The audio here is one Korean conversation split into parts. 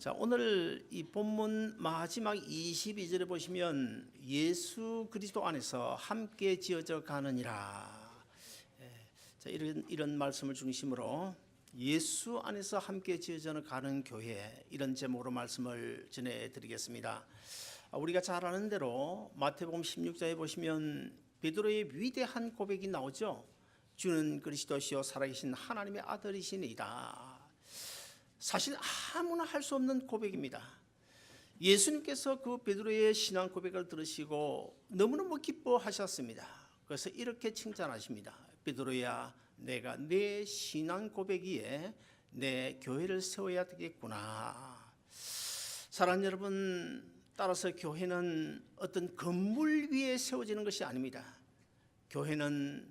자, 오늘 이 본문 마지막 22절에 보시면 예수 그리스도 안에서 함께 지어져 가느니라. 예, 자, 이런 이런 말씀을 중심으로 예수 안에서 함께 지어져 가는 교회 이런 제목으로 말씀을 전해 드리겠습니다. 아, 우리가 잘 아는 대로 마태복음 16장에 보시면 베드로의 위대한 고백이 나오죠. 주는 그리스도시요 살아계신 하나님의 아들이시니이다. 사실 아무나 할 수 없는 고백입니다. 예수님께서 그 베드로의 신앙 고백을 들으시고 너무너무 기뻐하셨습니다. 그래서 이렇게 칭찬하십니다. 베드로야, 내가 내 신앙 고백이에 내 교회를 세워야 되겠구나. 사랑하는 여러분, 따라서 교회는 어떤 건물 위에 세워지는 것이 아닙니다. 교회는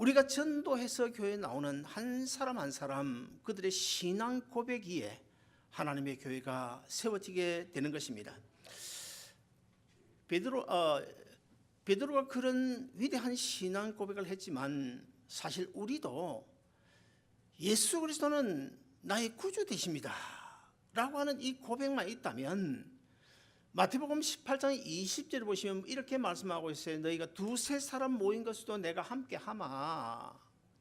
우리가 전도해서 교회에 나오는 한 사람 한 사람 그들의 신앙 고백 위에 하나님의 교회가 세워지게 되는 것입니다. 베드로 어, 베드로가 그런 위대한 신앙 고백을 했지만 사실 우리도 예수 그리스도는 나의 구주 되십니다라고 하는 이 고백만 있다면 마태복음 18장 20절을 보시면 이렇게 말씀하고 있어요. 너희가 두세 사람 모인 것도 내가 함께 하마.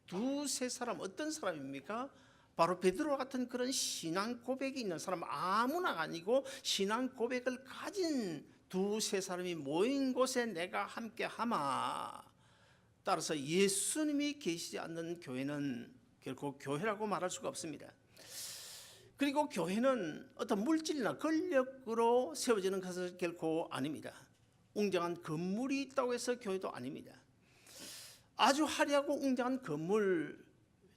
두세 사람 어떤 사람입니까? 바로 베드로 같은 그런 신앙 고백이 있는 사람 아무나 아니고 신앙 고백을 가진 두세 사람이 모인 곳에 내가 함께 하마. 따라서 예수님이 계시지 않는 교회는 결코 교회라고 말할 수가 없습니다. 그리고 교회는 어떤 물질이나 권력으로 세워지는 것은 결코 아닙니다. 웅장한 건물이 있다고 해서 교회도 아닙니다. 아주 화려하고 웅장한 건물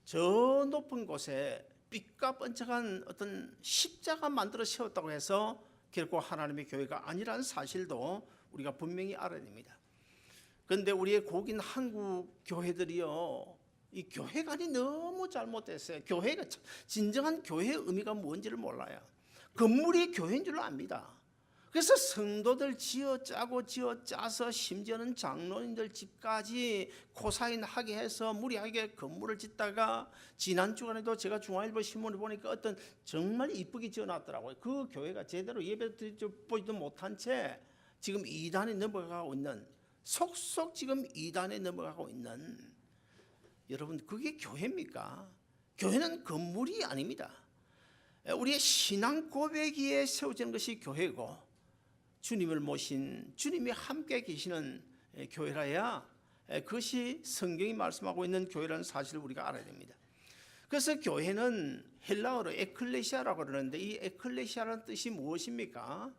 저 높은 곳에 빛과 번쩍한 어떤 십자가 만들어 세웠다고 해서 결코 하나님의 교회가 아니라는 사실도 우리가 분명히 알아야 됩니다. 그런데 우리의 고긴 한국 교회들이요 이 교회관이 너무 잘못됐어요. 교회가 진정한 교회의 의미가 뭔지를 몰라요. 건물이 교회인 줄 압니다. 그래서 성도들 지어 짜고 지어 짜서 심지어는 장로님들 집까지 코사인하게 해서 무리하게 건물을 짓다가 지난 주간에도 제가 중앙일보 신문을 보니까 어떤 정말 이쁘게 지어놨더라고요. 그 교회가 제대로 예배 드리지도 못한 채 지금 이단에 넘어가고 있는 속속 지금 이단에 넘어가고 있는 여러분 그게 교회입니까? 교회는 건물이 아닙니다. 우리의 신앙 고백 위에 세워지는 것이 교회고 주님을 모신 주님이 함께 계시는 교회라야 그것이 성경이 말씀하고 있는 교회라는 사실을 우리가 알아야 됩니다. 그래서 교회는 헬라어로 에클레시아라고 그러는데 이 에클레시아라는 뜻이 무엇입니까?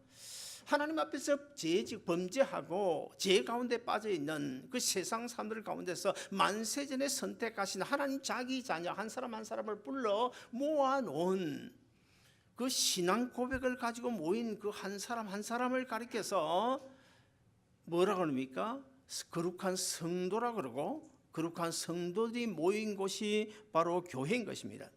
하나님 앞에서 죄, 범죄하고 죄 가운데 빠져 있는 그 세상 사람들 가운데서 만세전에 선택하신 하나님 자기 자녀 한 사람 한 사람을 불러 모아 놓은 그 신앙 고백을 가지고 모인 그 한 사람 한 사람을 가리켜서 뭐라고 합니까? 거룩한 성도라 그러고 거룩한 성도들이 모인 곳이 바로 교회인 것입니다.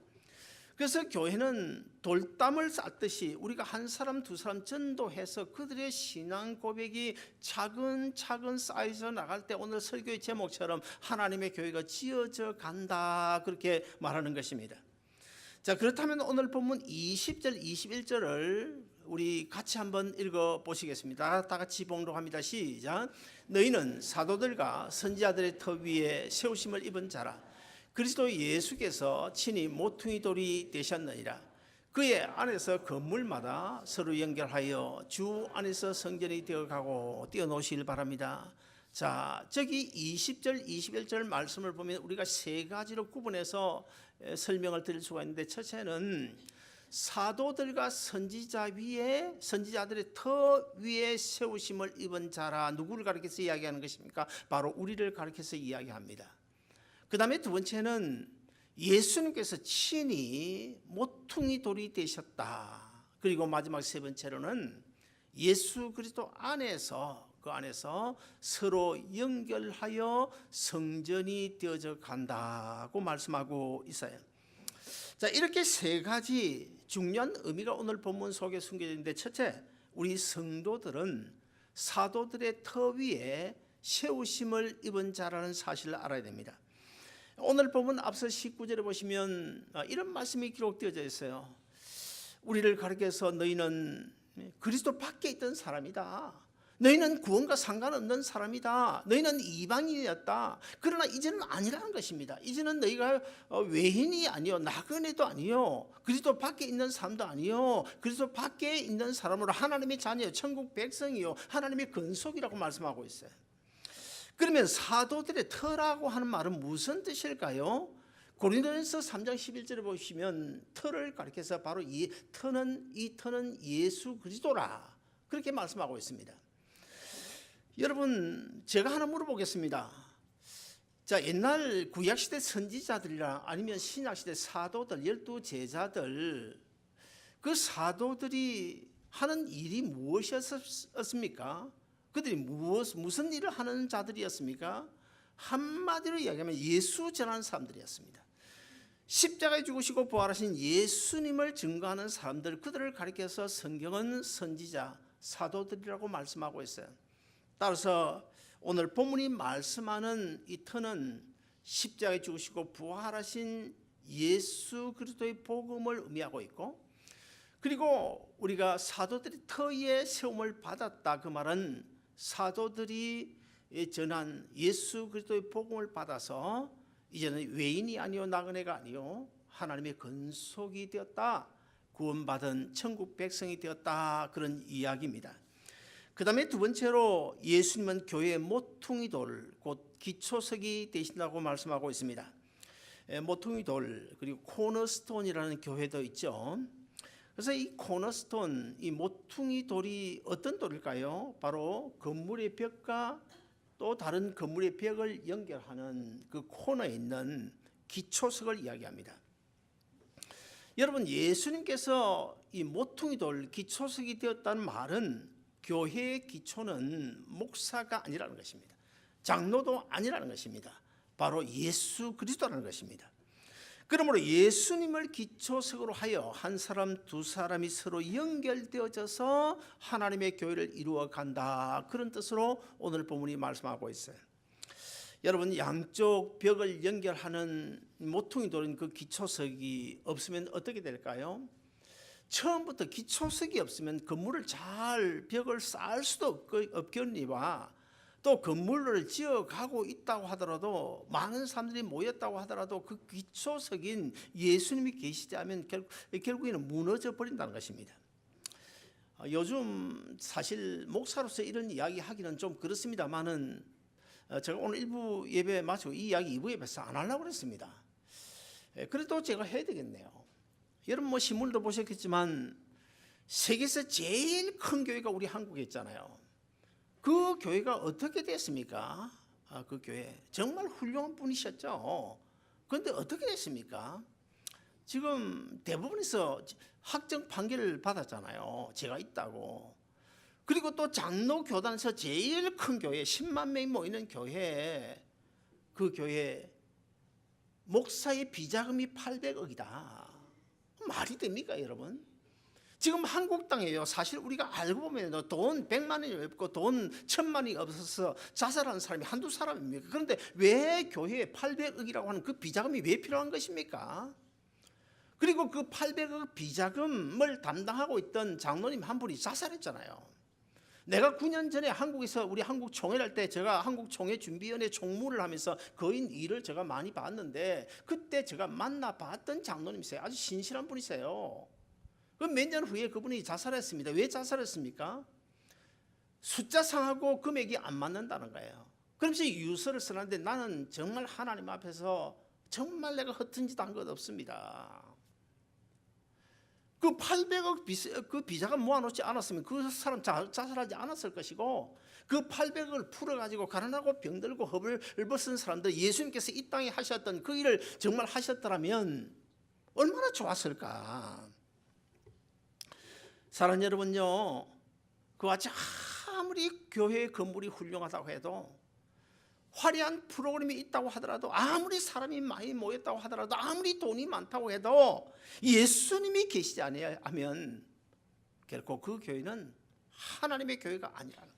그래서 교회는 돌담을 쌓듯이 우리가 한 사람 두 사람 전도해서 그들의 신앙 고백이 차근차근 쌓여서 나갈 때 오늘 설교의 제목처럼 하나님의 교회가 지어져 간다 그렇게 말하는 것입니다. 자 그렇다면 오늘 본문 20절 21절을 우리 같이 한번 읽어 보시겠습니다. 다 같이 봉독합니다. 시작. 너희는 사도들과 선지자들의 터 위에 세우심을 입은 자라. 그리스도 예수께서 친히 모퉁이 돌이 되셨느니라. 그의 안에서 건물마다 서로 연결하여 주 안에서 성전이 되어가고 뛰어놓으실 바랍니다. 자, 저기 20절, 21절 말씀을 보면 우리가 세 가지로 구분해서 설명을 드릴 수가 있는데 첫째는 사도들과 선지자 위에 선지자들의 터 위에 세우심을 입은 자라 누구를 가리켜서 이야기하는 것입니까? 바로 우리를 가리켜서 이야기합니다. 그 다음에 두 번째는 예수님께서 친히 모퉁이 돌이 되셨다. 그리고 마지막 세 번째로는 예수 그리스도 안에서 그 안에서 서로 연결하여 성전이 되어져 간다고 말씀하고 있어요. 자, 이렇게 세 가지 중요한 의미가 오늘 본문 속에 숨겨져 있는데 첫째, 우리 성도들은 사도들의 터 위에 세우심을 입은 자라는 사실을 알아야 됩니다. 오늘 보면 앞서 19절에 보시면 아, 이런 말씀이 기록되어져 있어요. 우리를 가르쳐서 너희는 그리스도 밖에 있던 사람이다. 너희는 구원과 상관없는 사람이다. 너희는 이방인이었다. 그러나 이제는 아니라는 것입니다. 이제는 너희가 어, 외인이 아니요, 나그네도 아니요, 그리스도 밖에 있는 사람도 아니요, 그리스도 밖에 있는 사람으로 하나님의 자녀, 천국 백성이요, 하나님의 근속이라고 말씀하고 있어요. 그러면 사도들의 터라고 하는 말은 무슨 뜻일까요? 고린도전서 3장 11절에 보시면 터를 가리켜서 바로 이 터는 이 터는 예수 그리스도라 그렇게 말씀하고 있습니다. 여러분 제가 하나 물어보겠습니다. 자 옛날 구약 시대 선지자들이나 아니면 신약 시대 사도들 열두 제자들 그 사도들이 하는 일이 무엇이었습니까? 그들이 무엇 무슨 일을 하는 자들이었습니까? 한마디로 이야기하면 예수 전하는 사람들이었습니다. 십자가에 죽으시고 부활하신 예수님을 증거하는 사람들 그들을 가리켜서 성경은 선지자 사도들이라고 말씀하고 있어요. 따라서 오늘 본문이 말씀하는 이 터는 십자가에 죽으시고 부활하신 예수 그리스도의 복음을 의미하고 있고 그리고 우리가 사도들이 터에 세움을 받았다 그 말은 사도들이 전한 예수 그리스도의 복음을 받아서 이제는 외인이 아니요 나그네가 아니요 하나님의 근속이 되었다 구원받은 천국 백성이 되었다 그런 이야기입니다. 그 다음에 두 번째로 예수님은 교회의 모퉁이 돌, 곧 기초석이 되신다고 말씀하고 있습니다. 에, 모퉁이 돌, 그리고 코너스톤이라는 교회도 있죠. 그래서 이 코너스톤, 이 모퉁이 돌이 어떤 돌일까요? 바로 건물의 벽과 또 다른 건물의 벽을 연결하는 그 코너에 있는 기초석을 이야기합니다. 여러분, 예수님께서 이 모퉁이 돌, 기초석이 되었다는 말은 교회의 기초는 목사가 아니라는 것입니다. 장로도 아니라는 것입니다. 바로 예수 그리스도라는 것입니다. 그러므로 예수님을 기초석으로 하여 한 사람 두 사람이 서로 연결되어져서 하나님의 교회를 이루어 간다. 그런 뜻으로 오늘 본문이 말씀하고 있어요. 여러분 양쪽 벽을 연결하는 모퉁이 돌은 그 기초석이 없으면 어떻게 될까요? 처음부터 기초석이 없으면 건물을 잘 벽을 쌓을 수도 없겠니와 또 건물을 지어가고 있다고 하더라도 많은 사람들이 모였다고 하더라도 그 기초석인 예수님이 계시지 않으면 결국에는 무너져 버린다는 것입니다. 어, 요즘 사실 목사로서 이런 이야기 하기는 좀 그렇습니다만은 어, 제가 오늘 일부 예배 마치고 이 이야기 2부 예배에서 안 하려고 그랬습니다. 그래도 제가 해야 되겠네요. 여러분 뭐 신문도 보셨겠지만 세계에서 제일 큰 교회가 우리 한국에 있잖아요. 그 교회가 어떻게 됐습니까? 아, 그 교회 정말 훌륭한 분이셨죠. 그런데 어떻게 됐습니까? 지금 대부분에서 학정 판결을 받았잖아요. 제가 있다고. 그리고 또 장로 교단에서 제일 큰 교회 10만 명이 모이는 교회 그 교회 목사의 비자금이 800억이다. 말이 됩니까, 여러분? 지금 한국 땅에요. 사실 우리가 알고 보면 돈 100만 원이 없고 돈 1000만 원이 없어서 자살하는 사람이 한두 사람입니까? 그런데 왜 교회에 800억이라고 하는 그 비자금이 왜 필요한 것입니까? 그리고 그 800억 비자금을 담당하고 있던 장로님 한 분이 자살했잖아요. 내가 9년 전에 한국에서 우리 한국 총회 할 때 제가 한국 총회 준비위원회 총무를 하면서 거인 일을 제가 많이 봤는데 그때 제가 만나 봤던 장로님이세요. 아주 신실한 분이세요. 그 몇 년 후에 그분이 자살했습니다. 왜 자살했습니까? 숫자상하고 금액이 안 맞는다는 거예요. 그러면서 유서를 쓰는데 나는 정말 하나님 앞에서 정말 내가 허튼 짓 한 것 없습니다. 그 800억 비, 그 비자가 모아놓지 않았으면 그 사람 자, 자살하지 않았을 것이고 그 800억을 풀어가지고 가난하고 병들고 허을 벗은 사람들 예수님께서 이 땅에 하셨던 그 일을 정말 하셨더라면 얼마나 좋았을까. 사랑 여러분요, 그와 같이 아무리 교회 건물이 훌륭하다고 해도 화려한 프로그램이 있다고 하더라도 아무리 사람이 많이 모였다고 하더라도 아무리 돈이 많다고 해도 예수님이 계시지 아니하면 결코 그 교회는 하나님의 교회가 아니라는.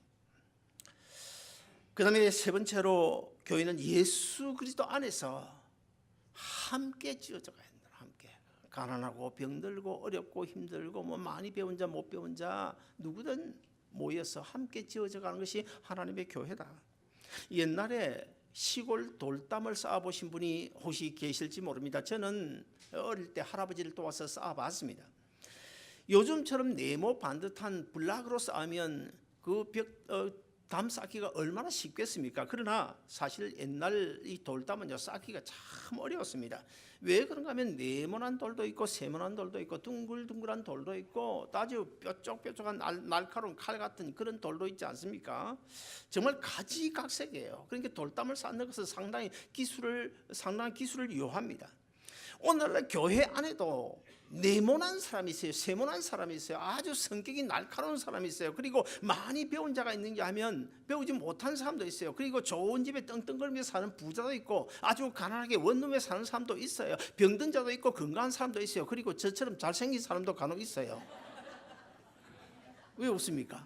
그 다음에 세 번째로 교회는 예수 그리스도 안에서 함께 지어져. 함께 가난하고 병들고 어렵고 힘들고 뭐 많이 배운 자 못 배운 자 누구든 모여서 함께 지어져 가는 것이 하나님의 교회다. 옛날에 시골 돌담을 쌓아 보신 분이 혹시 계실지 모릅니다. 저는 어릴 때 할아버지를 도와서 쌓아 봤습니다. 요즘처럼 네모 반듯한 블락으로 쌓으면 그 벽 담 쌓기가 얼마나 쉽겠습니까? 그러나 사실 옛날 이 돌담은요 쌓기가 참 어려웠습니다. 왜 그런가 하면 네모난 돌도 있고 세모난 돌도 있고 둥글둥글한 돌도 있고 아주 뾰족뾰족한 날, 날카로운 칼 같은 그런 돌도 있지 않습니까? 정말 가지각색이에요. 그러니까 돌담을 쌓는 것은 상당히 기술을 상당한 기술을 요합니다. 오늘날 교회 안에도 네모난 사람이 있어요. 세모난 사람이 있어요. 아주 성격이 날카로운 사람이 있어요. 그리고 많이 배운 자가 있는가 하면 배우지 못한 사람도 있어요. 그리고 좋은 집에 떵떵거리며 사는 부자도 있고 아주 가난하게 원룸에 사는 사람도 있어요. 병든 자도 있고 건강한 사람도 있어요. 그리고 저처럼 잘생긴 사람도 간혹 있어요. 왜 웃습니까?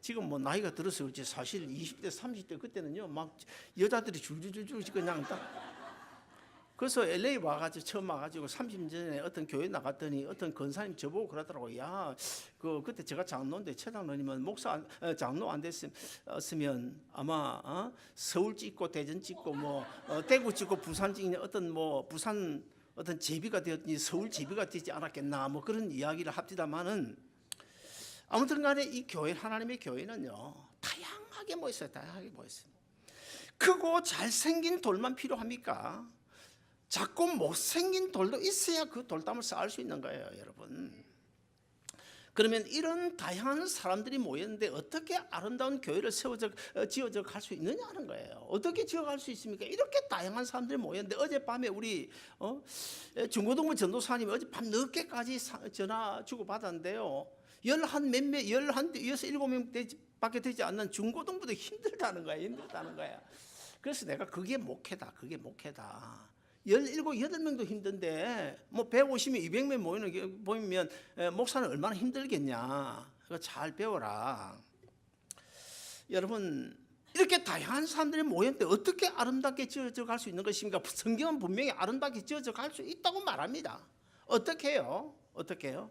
지금 뭐 나이가 들어서 그렇지 사실 20대 30대 그때는요 막 여자들이 줄줄줄줄 그냥 딱 그래서 LA 와가지고 처음 와가지고 30년 전에 어떤 교회 나갔더니 어떤 권사님 저보고 그러더라고 야 그 그때 제가 장로인데 최장로님은 목사 안, 어, 장로 안 됐으면 아마 어? 서울 찍고 대전 찍고 뭐 어, 대구 찍고 부산 찍는 어떤 뭐 부산 어떤 제비가 되었니 서울 제비가 되지 않았겠나 뭐 그런 이야기를 합디다마는 아무튼 간에 이 교회 하나님의 교회는요 다양하게 뭐 있어요 다양하게 뭐 있어요 크고 잘생긴 돌만 필요합니까? 자꾸 못생긴 돌도 있어야 그 돌담을 쌓을 수 있는 거예요, 여러분. 그러면 이런 다양한 사람들이 모였는데 어떻게 아름다운 교회를 세워져 어, 지어져 갈 수 있느냐 하는 거예요. 어떻게 지어갈 수 있습니까? 이렇게 다양한 사람들이 모였는데 어젯밤에 우리 어? 중고등부 전도사님이 어젯밤 늦게까지 사- 전화 주고 받았는데요. 열한 몇몇 열한 여섯 일곱 명 밖에 되지 않는 중고등부도 힘들다는 거야, 힘들다는 거야. 그래서 내가 그게 목회다, 그게 목회다. 17, 8명도 힘든데 뭐 150명, 200명 모이는 게 보이면 에, 목사는 얼마나 힘들겠냐. 그거 잘 배워라. 여러분 이렇게 다양한 사람들이 모였는데 어떻게 아름답게 지어져 갈 수 있는 것입니까? 성경은 분명히 아름답게 지어져 갈 수 있다고 말합니다. 어떻게 해요? 어떻게 해요?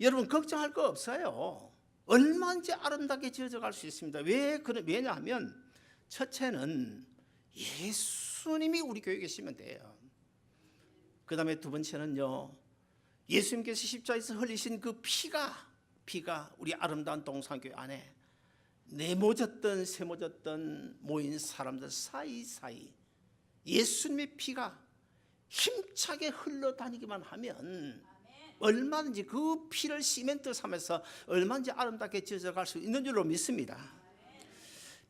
여러분 걱정할 거 없어요. 얼마든지 아름답게 지어져 갈 수 있습니다. 왜 왜냐하면 첫째는 예수님이 우리 교회에 계시면 돼요. 그 다음에 두 번째는요. 예수님께서 십자에서 흘리신 그 피가 피가 우리 아름다운 동산교회 안에 네모졌던 세모졌던 모인 사람들 사이사이 예수님의 피가 힘차게 흘러다니기만 하면 얼마든지 그 피를 시멘트 삼아서 얼마든지 아름답게 지어져 갈 수 있는 줄로 믿습니다.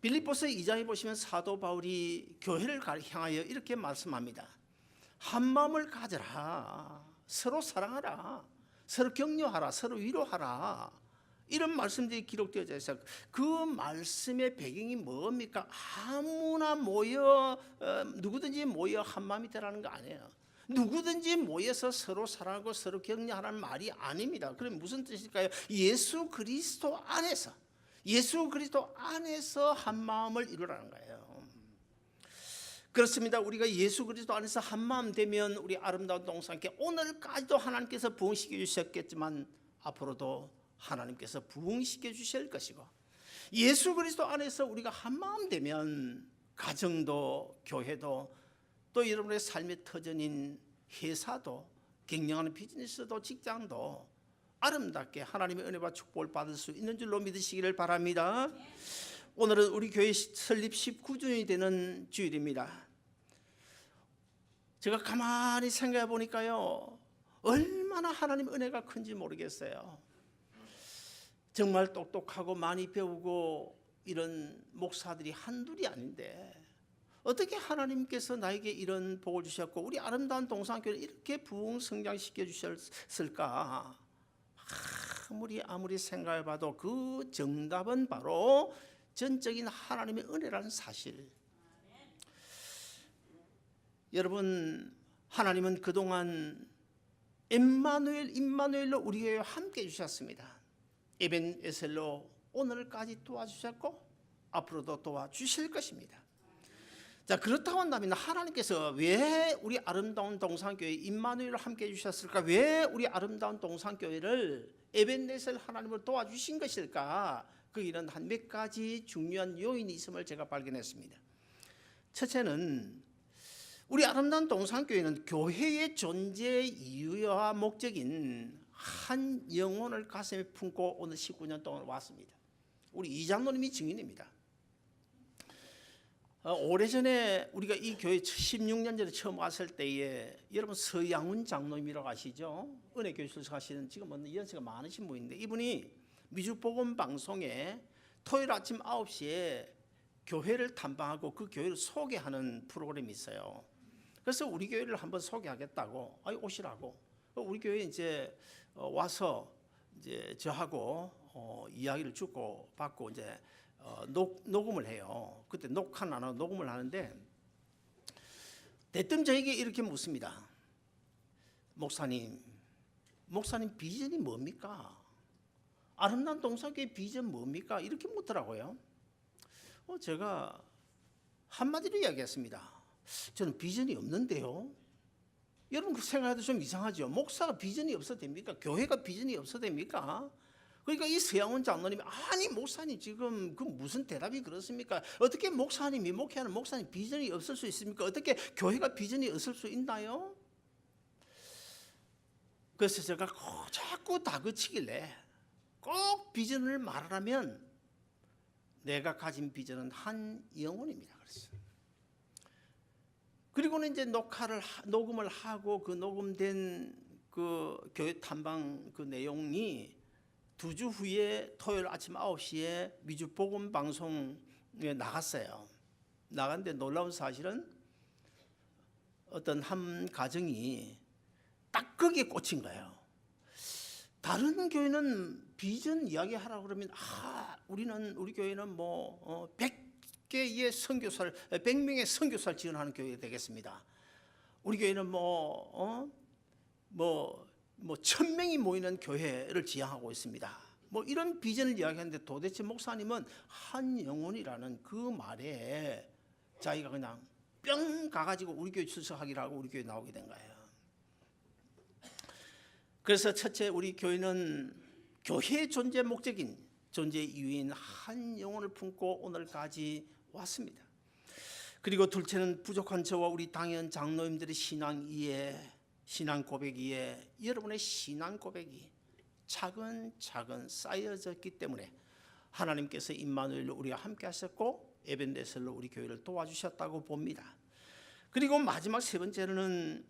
빌립보서 2장에 보시면 사도 바울이 교회를 향하여 이렇게 말씀합니다. 한 마음을 가져라. 서로 사랑하라. 서로 격려하라. 서로 위로하라. 이런 말씀들이 기록되어져 있어요. 그 말씀의 배경이 뭡니까? 아무나 모여 어, 누구든지 모여 한 마음이 되라는 거 아니에요. 누구든지 모여서 서로 사랑하고 서로 격려하라는 말이 아닙니다. 그럼 무슨 뜻일까요? 예수 그리스도 안에서 예수 그리스도 안에서 한 마음을 이루라는 거예요. 그렇습니다. 우리가 예수 그리스도 안에서 한 마음 되면 우리 아름다운 동산께 오늘까지도 하나님께서 부흥시켜 주셨겠지만 앞으로도 하나님께서 부흥시켜 주실 것이고 예수 그리스도 안에서 우리가 한 마음 되면 가정도 교회도 또 여러분의 삶의 터전인 회사도 경영하는 비즈니스도 직장도 아름답게 하나님의 은혜와 축복을 받을 수 있는 줄로 믿으시기를 바랍니다. 오늘은 우리 교회 설립 19주년이 되는 주일입니다. 제가 가만히 생각해 보니까요. 얼마나 하나님 은혜가 큰지 모르겠어요. 정말 똑똑하고 많이 배우고 이런 목사들이 한둘이 아닌데 어떻게 하나님께서 나에게 이런 복을 주셨고 우리 아름다운 동산교를 이렇게 부흥 성장시켜 주셨을까? 아무리 아무리 생각해 봐도 그 정답은 바로 전적인 하나님의 은혜라는 사실. 여러분 하나님은 그동안 임마누엘 임마누엘로 우리 교회와 함께 해 주셨습니다. 에벤 에셀로 오늘까지 도와주셨고 앞으로도 도와주실 것입니다. 자 그렇다고 한다면 하나님께서 왜 우리 아름다운 동산교회 임마누엘을 함께 해주셨을까? 왜 우리 아름다운 동산교회를 에벤넷을 하나님을 도와주신 것일까? 그 일은 한몇 가지 중요한 요인이 있음을 제가 발견했습니다. 첫째는 우리 아름다운 동산교회는 교회의 존재 이유와 목적인 한 영혼을 가슴에 품고 오늘 19년 동안 왔습니다. 우리 이장로님이 증인입니다. 어, 오래전에 우리가 이 교회 16년 전에 처음 왔을 때에 여러분 서양훈 장로님이라고 아시죠? 은혜 교실 가시는 지금은 연세가 많으신 분인데 이분이 미주복음 방송에 토요일 아침 9시에 교회를 탐방하고 그 교회를 소개하는 프로그램이 있어요. 그래서 우리 교회를 한번 소개하겠다고 아이 오시라고 어, 우리 교회 이제 어, 와서 이제 저하고 어, 이야기를 주고 받고 이제 어, 녹, 녹음을 해요. 그때 하고 녹음을 하는데 대뜸 저에게 이렇게 묻습니다. 목사님, 목사님 비전이 뭡니까? 아름다운 동사교의 비전 뭡니까? 이렇게 묻더라고요. 어, 제가 한마디로 이야기했습니다. 저는 비전이 없는데요. 여러분 그 생각해도 좀 이상하죠. 목사가 비전이 없어도 됩니까? 교회가 비전이 없어도 됩니까? 그러니까 이 서양원 장로님이 아니 목사님 지금 그 무슨 대답이 그렇습니까? 어떻게 목사님이 목회하는 목사님 비전이 없을 수 있습니까? 어떻게 교회가 비전이 없을 수 있나요? 그래서 제가 꼭 자꾸 다그치길래 꼭 비전을 말하라면 내가 가진 비전은 한 영혼입니다. 그랬어요. 그리고는 이제 녹화를 하- 녹음을 하고 그 녹음된 그 교회 탐방 그 내용이 두 주 후에 토요일 아침 9시에 미주 복음 방송에 나갔어요. 나갔는데 놀라운 사실은 어떤 한 가정이 딱 거기에 꽂힌 거예요. 다른 교회는 비전 이야기하라 그러면 아 우리는 우리 교회는 뭐 어, 100 개의 선교사를 100명의 선교사를 지원하는 교회가 되겠습니다. 우리 교회는 뭐, 뭐뭐뭐 천 명이 모이는 교회를 지향하고 있습니다. 뭐 이런 비전을 이야기하는데 도대체 목사님은 한 영혼이라는 그 말에 자기가 그냥 뿅 가가지고 우리 교회 출석하기라고 우리 교회 나오게 된 거예요. 그래서 첫째 우리 교회는 교회의 존재 목적인 존재 이유인 한 영혼을 품고 오늘까지 왔습니다. 그리고 둘째는 부족한 저와 우리 당연 장로님들의 신앙 이해, 신앙 고백 이해, 여러분의 신앙 고백이 차근차근 쌓여졌기 때문에 하나님께서 임마누엘로 우리와 함께 하셨고 에벤데셀로 우리 교회를 도와주셨다고 봅니다. 그리고 마지막 세 번째로는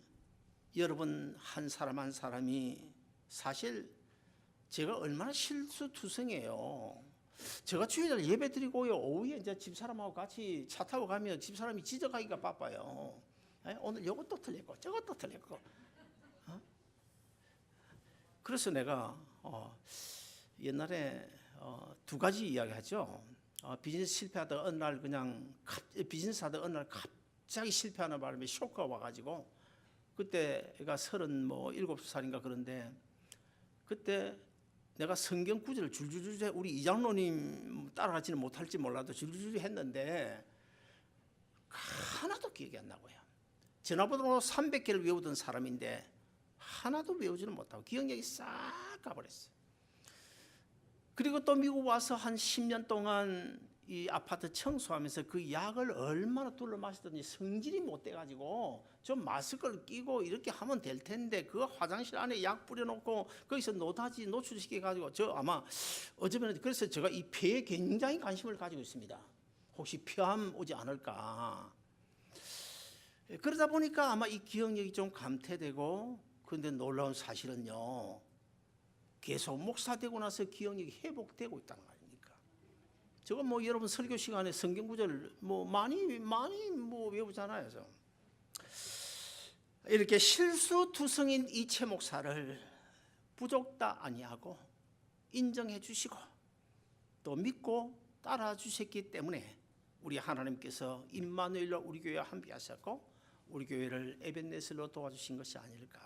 여러분 한 사람 한 사람이 사실 제가 얼마나 실수투성이에요. 제가 주일날 예배 드리고요 오후에 이제 집사람하고 같이 차 타고 가면 집사람이 지적하기가 바빠요. 에? 오늘 이것도 틀렸고 저것도 틀렸고. 어? 그래서 내가 어, 옛날에 어, 두 가지 이야기하죠. 어, 비즈니스 실패하다가 어느 날 그냥 갑, 비즈니스 하다가 어느 날 갑자기 실패하는 바람에 쇼크가 와가지고 그때가 서른 뭐 일곱 살인가 그런데 그때 내가 성경 구절을 줄줄줄 해 우리 이장로님 따라가지는 못할지 몰라도 줄줄줄 했는데 하나도 기억이 안 나고요. 전화번호 300개를 외우던 사람인데 하나도 외우지는 못하고 기억력이 싹 가버렸어요. 그리고 또 미국 와서 한 10년 동안 이 아파트 청소하면서 그 약을 얼마나 둘러 마시더니 성질이 못 돼가지고 좀 마스크를 끼고 이렇게 하면 될 텐데 그 화장실 안에 약 뿌려놓고 거기서 노다지 노출시켜가지고 저 아마 어쩌면 그래서 제가 이 폐에 굉장히 관심을 가지고 있습니다. 혹시 폐암 오지 않을까. 그러다 보니까 아마 이 기억력이 좀 감퇴되고 그런데 놀라운 사실은요. 계속 목사 되고 나서 기억력이 회복되고 있다는 거 아닙니까? 저거 뭐 여러분 설교 시간에 성경 구절 뭐 많이 많이 뭐 외우잖아요. 저. 이렇게 실수투성인 이채 목사를 부족다 아니하고 인정해 주시고 또 믿고 따라 주셨기 때문에 우리 하나님께서 임마누엘로 우리 교회와 함께 하셨고 우리 교회를 에벤네슬로 도와주신 것이 아닐까.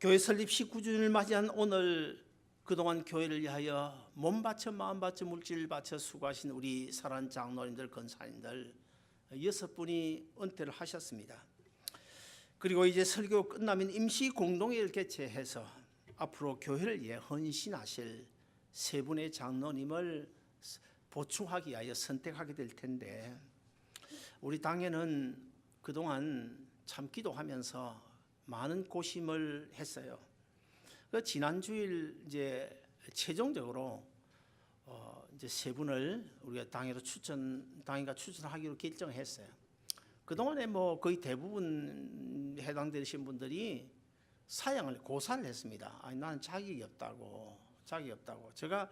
교회 설립 19주년을 맞이한 오늘 그동안 교회를 위하여 몸 바쳐 마음 바쳐 물질 바쳐 수고하신 우리 사랑 장로님들 권사님들 여섯 분이 은퇴를 하셨습니다. 그리고 이제 설교 끝나면 임시 공동회를 개최해서 앞으로 교회를 위해 헌신하실 세 분의 장로님을 보충하기 위하여 선택하게 될 텐데 우리 당에는 그동안 참 기도하면서 많은 고심을 했어요. 그 지난 주일 이제 최종적으로 어 이제 세 분을 우리가 당회로 추천 당회가 추천하기로 결정했어요. 그 동안에 뭐 거의 대부분 해당되신 분들이 사양을 고사를 했습니다. 아니 나는 자격이 없다고 자격이 없다고 제가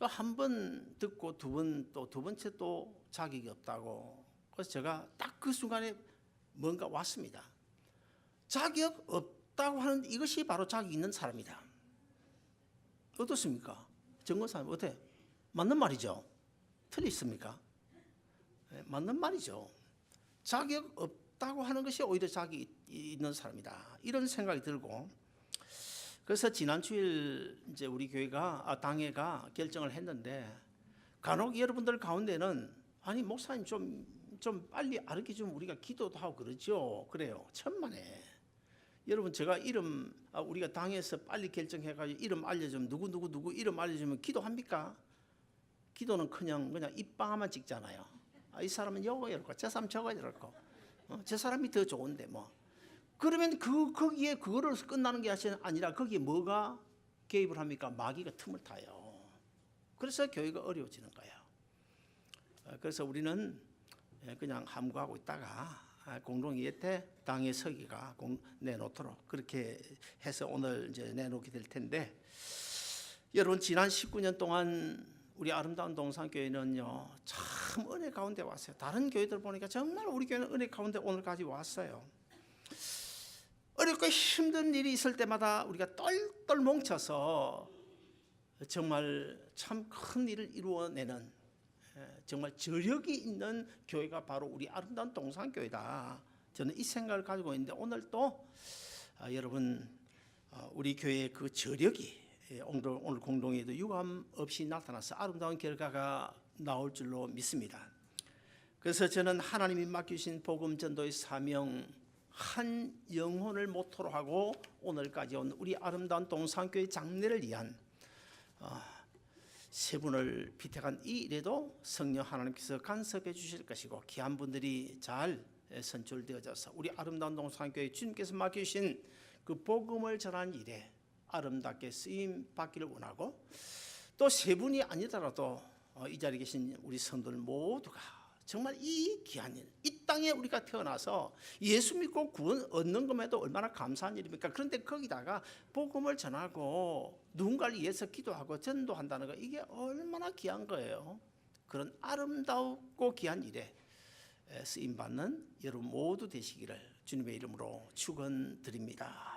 한 번 듣고 두 번 또 두 번째 또 자격이 없다고 그래서 제가 딱 그 순간에 뭔가 왔습니다. 자격 없 다고 하는 이것이 바로 자격 있는 사람이다. 어떻습니까? 정거사님 어때? 맞는 말이죠? 틀리십니까? 네, 맞는 말이죠. 자격 없다고 하는 것이 오히려 자격이 있는 사람이다. 이런 생각이 들고 그래서 지난 주일 이제 우리 교회가 아, 당회가 결정을 했는데 간혹 여러분들 가운데는 아니 목사님 좀좀 빨리 알게 좀 우리가 기도도 하고 그러죠. 그래요. 천만에. 여러분 제가 이름 아, 우리가 당에서 빨리 결정해가지고 이름 알려주면 누구 누구 누구 이름 알려주면 기도합니까? 기도는 그냥 그냥 입방아만 찍잖아요. 아, 이 사람은 요거 이렇고 저 사람 저거 이렇고 어, 저 사람이 더 좋은데 뭐 그러면 그 거기에 그거를 끝나는 게 아니라 거기에 뭐가 개입을 합니까? 마귀가 틈을 타요. 그래서 교회가 어려워지는 거예요. 어, 그래서 우리는 예, 그냥 함구하고 있다가 아, 공동회의 때 당의 서기가 공, 내놓도록 그렇게 해서 오늘 이제 내놓게 될 텐데 여러분 지난 19년 동안 우리 아름다운 동산교회는요 참 은혜 가운데 왔어요. 다른 교회들 보니까 정말 우리 교회는 은혜 가운데 오늘까지 왔어요. 어렵고 힘든 일이 있을 때마다 우리가 똘똘 뭉쳐서 정말 참 큰 일을 이루어내는 예, 정말 저력이 있는 교회가 바로 우리 아름다운 동산교회다. 저는 이 생각을 가지고 있는데 오늘 또 아, 여러분 어, 우리 교회의 그 저력이 예, 오늘, 공동회도 유감 없이 나타나서 아름다운 결과가 나올 줄로 믿습니다. 그래서 저는 하나님이 맡기신 복음 전도의 사명 한 영혼을 모토로 하고 오늘까지 온 우리 아름다운 동산교회 장례를 위한 어, 세 분을 비택한 이 일에도 성령 하나님께서 간섭해 주실 것이고 귀한 분들이 잘 선출되어져서 우리 아름다운 동산교회 주님께서 맡기신 그 복음을 전한 일에 아름답게 쓰임 받기를 원하고 또 세 분이 아니더라도 어, 이 자리에 계신 우리 성도들 모두가 정말 이 귀한 일, 이 땅에 우리가 태어나서 예수 믿고 구원 얻는 것에도 얼마나 감사한 일입니까? 그런데 거기다가 복음을 전하고 누군가를 위해서 기도하고 전도한다는 거 이게 얼마나 귀한 거예요. 그런 아름답고 귀한 일에 쓰임 받는 여러분 모두 되시기를 주님의 이름으로 축원드립니다.